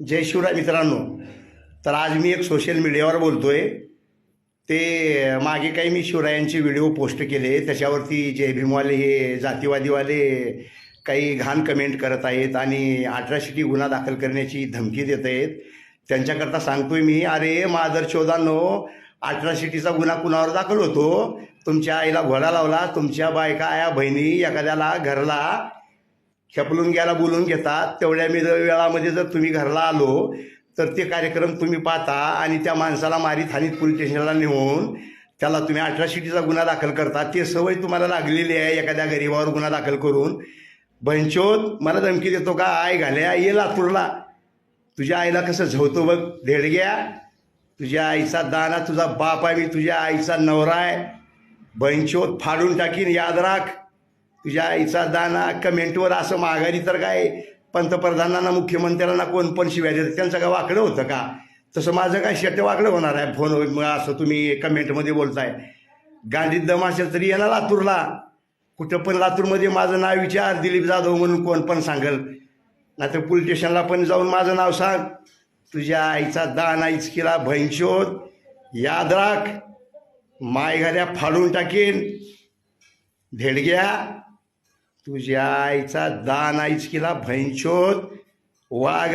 जय शिवराय मित्रांनो तर आज मी एक सोशल मीडियावर बोलतो आहे ते मागे काही मी शिवरायांचे व्हिडिओ पोस्ट केले. त्याच्यावरती जय भीमवाले हे जातीवादीवाले काही घाण कमेंट करत आहेत आणि अठराशेटी गुन्हा दाखल करण्याची धमकी देत आहेत. त्यांच्याकरता सांगतोय मी अरे मादर अठरा अठराशेटीचा गुन्हा कुणावर दाखल होतो? तुमच्या आईला घोडा लावला तुमच्या बायका आया बहिणी एखाद्याला घरला घ्यायला बोलून घेतात. तेवढ्या मी जर वेळामध्ये जर तुम्ही घरला आलो तर ते कार्यक्रम तुम्ही पाहता आणि त्या माणसाला मारीत हानीत पोलीस स्टेशनला नेऊन त्याला तुम्ही अठरा शिटीचा गुन्हा दाखल करता. ते सवय तुम्हाला लागलेली आहे एखाद्या गरीबावर गुन्हा दाखल करून. बंचोत मला धमकी देतो का? आई घाल्या ये लातूरला. तुझ्या आईला कसं झवतो बघ धेडग्या तुझ्या आईचा दाना तुझा बाप आहे मी तुझ्या आईचा नवरा आहे. बंचोत फाडून टाकीन याद राख. तुझ्या आईचा दाना कमेंटवर असं माघारी तर काय? पंतप्रधानांना मुख्यमंत्र्यांना कोण पण शिव्या देतं? त्यांचं काय वाकडं होतं का? तसं माझं काय शेट वाकडं होणार आहे फोन असं तुम्ही कमेंटमध्ये बोलताय. गांडीत दम असेल तरी येणार लातूरला. कुठं पण लातूरमध्ये माझं नाव विचार दिलीप जाधव म्हणून कोण पण सांगल. नाहीतर पोलीस स्टेशनला पण जाऊन माझं नाव सांग. तुझ्या आईचा दाना इचकीला भैंशोध याद राख. मायघाऱ्या फाडून टाकेन. धेडग्या तुझ्या आईचा दान आईच केला भैंचोत वाघ